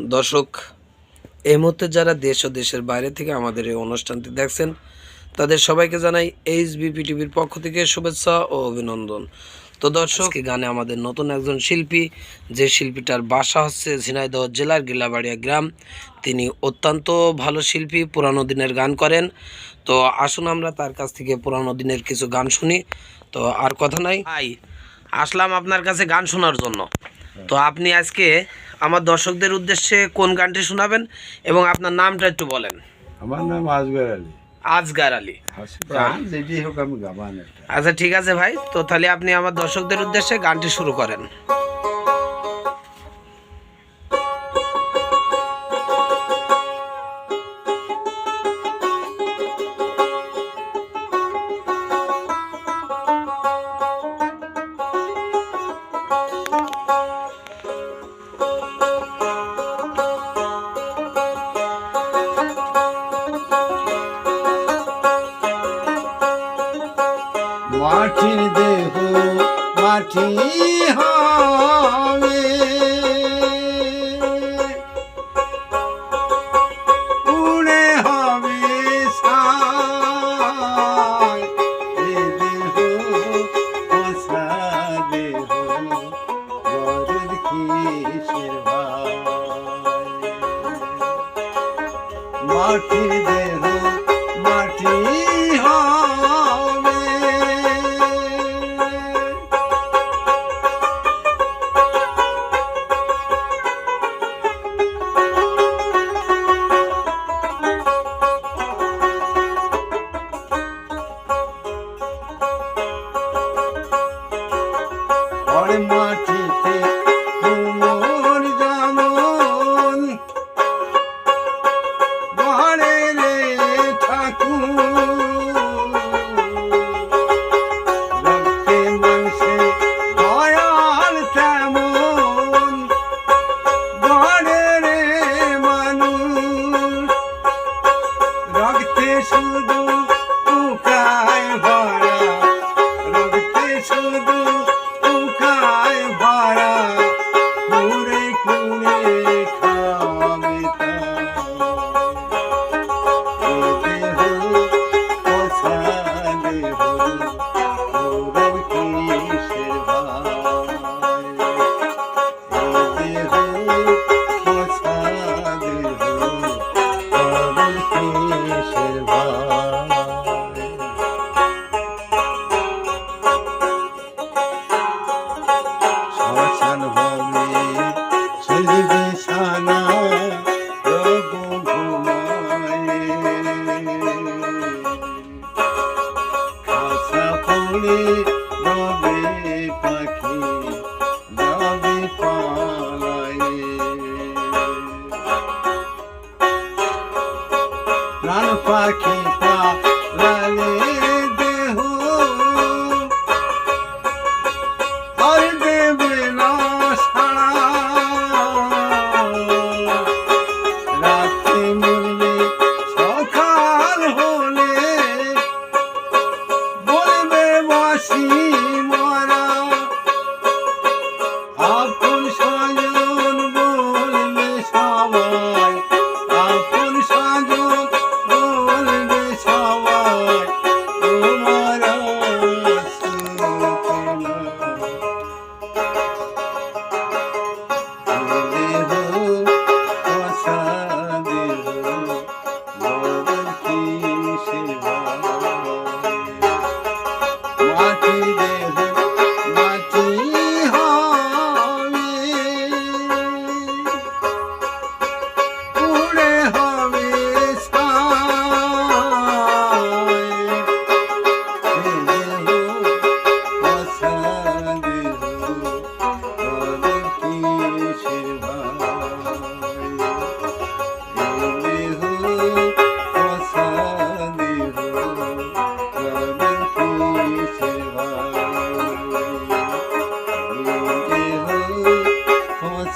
দর্শক, এই মুহূর্তে যারা দেশ ও দেশের বাইরে থেকে আমাদের এই অনুষ্ঠানটি দেখছেন, তাদের সবাইকে জানাই এইচ বিপি টিভির পক্ষ থেকে শুভেচ্ছা ও অভিনন্দন। তো দর্শক গানে আমাদের নতুন একজন শিল্পী, যে শিল্পীটার বাসা হচ্ছে ঝিনাইদহ জেলার গিলাবাড়িয়া গ্রাম। তিনি অত্যন্ত ভালো শিল্পী, পুরানো দিনের গান করেন। তো আসুন আমরা তার কাছ থেকে পুরানো দিনের কিছু গান শুনি। তো আর কথা নাই। আসলাম আপনার কাছে গান শোনার জন্য। তো আপনি আজকে আমার দর্শকদের উদ্দেশ্যে কোন গানটি শোনাবেন এবং আপনার নামটা একটু বলেন? আমার নাম আজগার আলী। আজগার আলী। হোক আমি আচ্ছা ঠিক আছে ভাই। তো তাহলে আপনি আমার দর্শকদের উদ্দেশ্যে গানটি শুরু করেন। মাটি হবে উড়ে হবে মাটির পাখি পালালে দেহ। আর দেবে না সারা রাত্রি মরলে সকাল হলে বলবে বাসি মরা। Up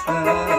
Krishna